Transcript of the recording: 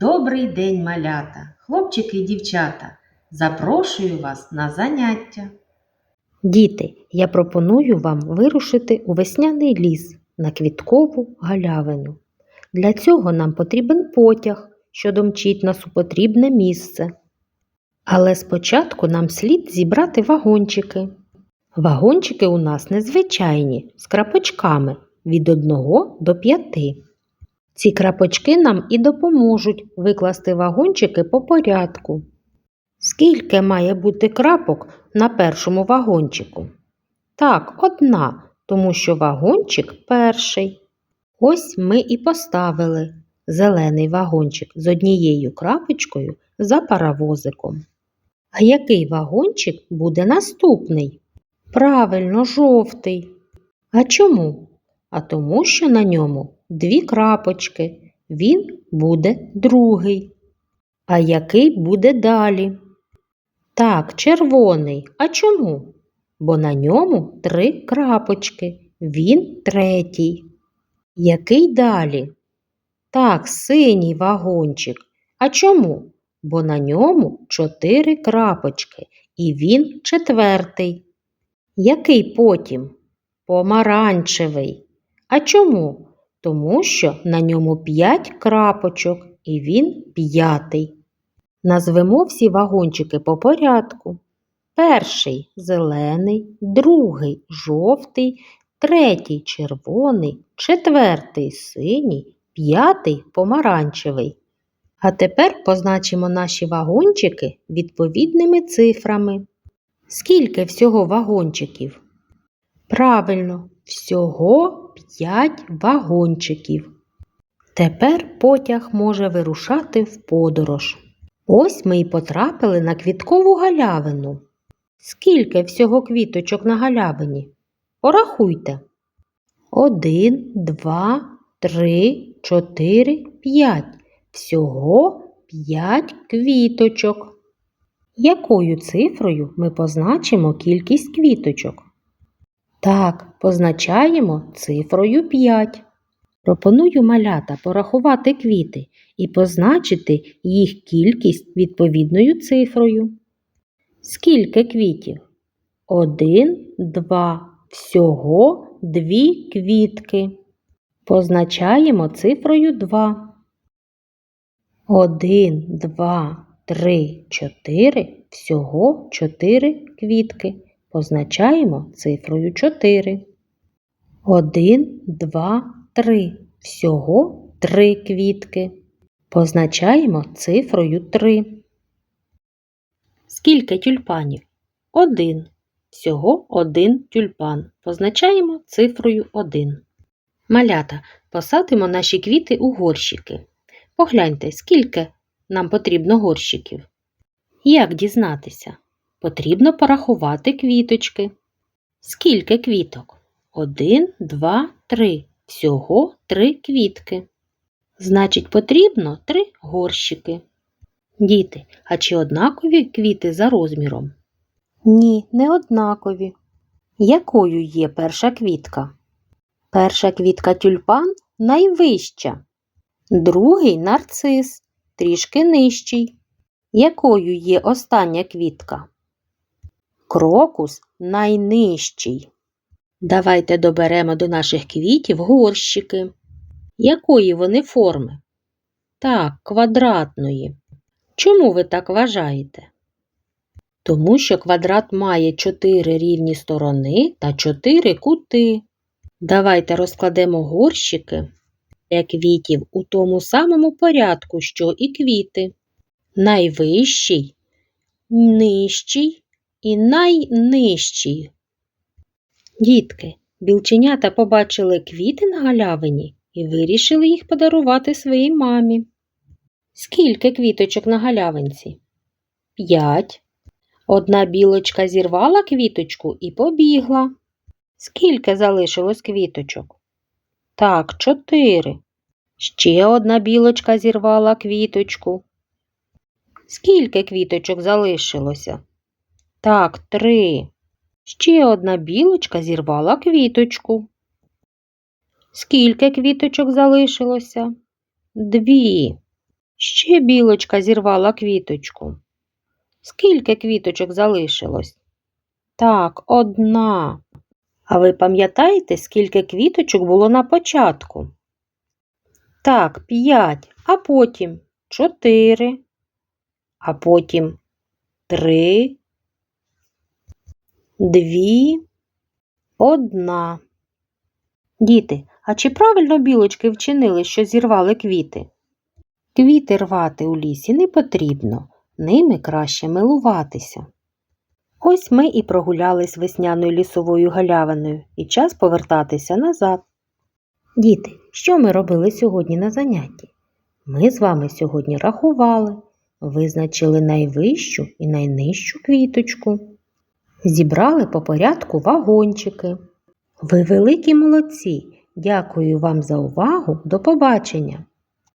Добрий день, малята, хлопчики і дівчата. Запрошую вас на заняття. Діти, я пропоную вам вирушити у весняний ліс на квіткову галявину. Для цього нам потрібен потяг, що домчить нас у потрібне місце. Але спочатку нам слід зібрати вагончики. Вагончики у нас незвичайні, з крапочками від 1 до 5. Ці крапочки нам і допоможуть викласти вагончики по порядку. Скільки має бути крапок на першому вагончику? Так, одна, тому що вагончик перший. Ось ми і поставили зелений вагончик з однією крапочкою за паровозиком. А який вагончик буде наступний? Правильно, жовтий. А чому? А тому, що на ньому дві крапочки. Він буде другий. А який буде далі? Так, червоний. А чому? Бо на ньому три крапочки. Він третій. Який далі? Так, синій вагончик. А чому? Бо на ньому чотири крапочки, і він четвертий. Який потім? Помаранчевий. А чому? Тому що на ньому п'ять крапочок, і він п'ятий. Назвемо всі вагончики по порядку. Перший зелений, другий жовтий, третій червоний, четвертий синій, п'ятий помаранчевий. А тепер позначимо наші вагончики відповідними цифрами. Скільки всього вагончиків? Правильно, всього 5 вагончиків. Тепер потяг може вирушати в подорож. Ось ми й потрапили на квіткову галявину. Скільки всього квіточок на галявині? Порахуйте. Один, два, три, чотири, п'ять. Всього п'ять квіточок. Якою цифрою ми позначимо кількість квіточок? Так, позначаємо цифрою 5. Пропоную малята порахувати квіти і позначити їх кількість відповідною цифрою. Скільки квітів? Один, два. Всього дві квітки. Позначаємо цифрою 2. Один, два, три, чотири. Всього чотири квітки. Позначаємо цифрою 4. 1, 2, 3. Всього 3 квітки. Позначаємо цифрою 3. Скільки тюльпанів? 1. Всього 1 тюльпан. Позначаємо цифрою 1. Малята, посадимо наші квіти у горщики. Погляньте, скільки нам потрібно горщиків. Як дізнатися? Потрібно порахувати квіточки. Скільки квіток? Один, два, три. Всього три квітки. Значить, потрібно три горщики. Діти, а чи однакові квіти за розміром? Ні, не однакові. Якою є перша квітка? Перша квітка тюльпан найвища. Другий нарцис, трішки нижчий. Якою є остання квітка? Крокус найнижчий. Давайте доберемо до наших квітів горщики. Якої вони форми? Так, квадратної. Чому ви так вважаєте? Тому що квадрат має чотири рівні сторони та чотири кути. Давайте розкладемо горщики для квітів у тому самому порядку, що і квіти. Найвищий, нижчий і найнижчий. Дітки, білченята побачили квіти на галявині і вирішили їх подарувати своїй мамі. Скільки квіточок на галявинці? П'ять. Одна білочка зірвала квіточку і побігла. Скільки залишилось квіточок? Так, чотири. Ще одна білочка зірвала квіточку. Скільки квіточок залишилося? Так, три. Ще одна білочка зірвала квіточку. Скільки квіточок залишилося? Дві. Ще білочка зірвала квіточку. Скільки квіточок залишилось? Так, одна. А ви пам'ятаєте, скільки квіточок було на початку? Так, п'ять, а потім чотири, а потім три, дві, одна. Діти, а чи правильно білочки вчинили, що зірвали квіти? Квіти рвати у лісі не потрібно, ними краще милуватися. Ось ми і прогулялись весняною лісовою галявиною, і час повертатися назад. Діти, що ми робили сьогодні на занятті? Ми з вами сьогодні рахували, визначили найвищу і найнижчу квіточку, зібрали по порядку вагончики. Ви великі молодці! Дякую вам за увагу. До побачення!